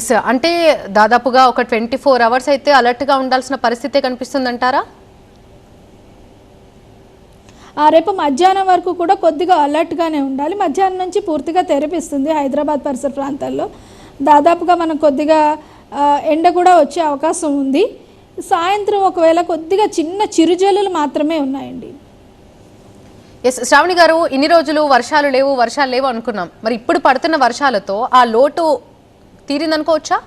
Yes అంటే దాదాపుగా ఒక ట్వంటీ ఫోర్ అవర్స్ అయితే అలర్ట్గా ఉండాల్సిన పరిస్థితే కనిపిస్తుందంటారా? ఆ రేపు మధ్యాహ్నం వరకు కూడా కొద్దిగా అలర్ట్గానే ఉండాలి. మధ్యాహ్నం నుంచి పూర్తిగా తెరపిస్తుంది హైదరాబాద్ పరిసర ప్రాంతాల్లో. దాదాపుగా మనం కొద్దిగా ఎండ కూడా వచ్చే అవకాశం ఉంది. సాయంత్రం ఒకవేళ కొద్దిగా చిన్న చిరుజల్లులు మాత్రమే ఉన్నాయండి. ఎస్ శ్రావణి గారు ఇన్ని రోజులు వర్షాలు లేవు వర్షాలు లేవు అనుకున్నాం. మరి ఇప్పుడు పడుతున్న వర్షాలతో ఆ లోటు తీరిందనుకోవచ్చా?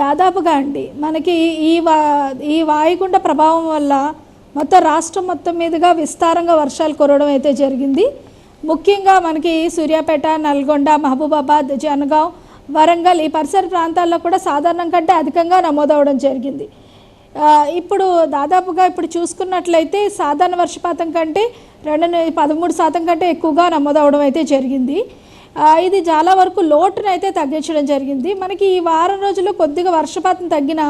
దాదాపుగా అండి. మనకి ఈ వా ఈ వాయుగుండ ప్రభావం వల్ల మొత్తం రాష్ట్రం మొత్తం మీదుగా విస్తారంగా వర్షాలు కురవడం అయితే జరిగింది. ముఖ్యంగా మనకి సూర్యాపేట నల్గొండ మహబూబాబాద్ జనగాం వరంగల్ ఈ పరిసర ప్రాంతాల్లో కూడా సాధారణం కంటే అధికంగా నమోదవడం జరిగింది. ఇప్పుడు దాదాపుగా ఇప్పుడు చూసుకున్నట్లయితే సాధారణ వర్షపాతం కంటే రెండు పదమూడు శాతం కంటే ఎక్కువగా నమోదవడం అయితే జరిగింది. ఇది చాలా వరకు లోటును అయితే తగ్గించడం జరిగింది. మనకి ఈ వారం రోజులు కొద్దిగా వర్షపాతం తగ్గినా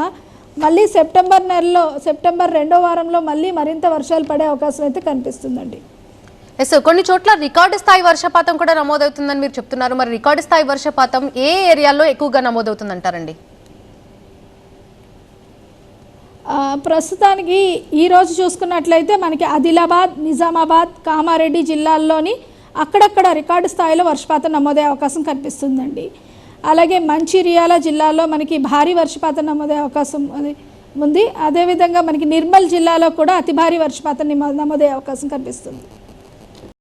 మళ్ళీ సెప్టెంబర్ నెలలో సెప్టెంబర్ రెండో వారంలో మళ్ళీ మరింత వర్షాలు పడే అవకాశం అయితే కనిపిస్తుందండి. ఎస్ కొన్ని చోట్ల రికార్డు స్థాయి వర్షపాతం కూడా నమోదవుతుందని మీరు చెప్తున్నారు. మరి రికార్డు స్థాయి వర్షపాతం ఏ ఏరియాల్లో ఎక్కువగా నమోదవుతుందంటారండి? ప్రస్తుతానికి ఈరోజు చూసుకున్నట్లయితే మనకి ఆదిలాబాద్ నిజామాబాద్ కామారెడ్డి జిల్లాల్లోని అక్కడక్కడ రికార్డు స్థాయిలో వర్షపాతం నమోదయ్యే అవకాశం కనిపిస్తుందండి. అలాగే మంచిర్యాల జిల్లాలో మనకి భారీ వర్షపాతం నమోదయ్యే అవకాశం ఉంది. అదేవిధంగా మనకి నిర్మల్ జిల్లాలో కూడా అతి భారీ వర్షపాతం నిమ- నమోదయ్యే అవకాశం కనిపిస్తుంది.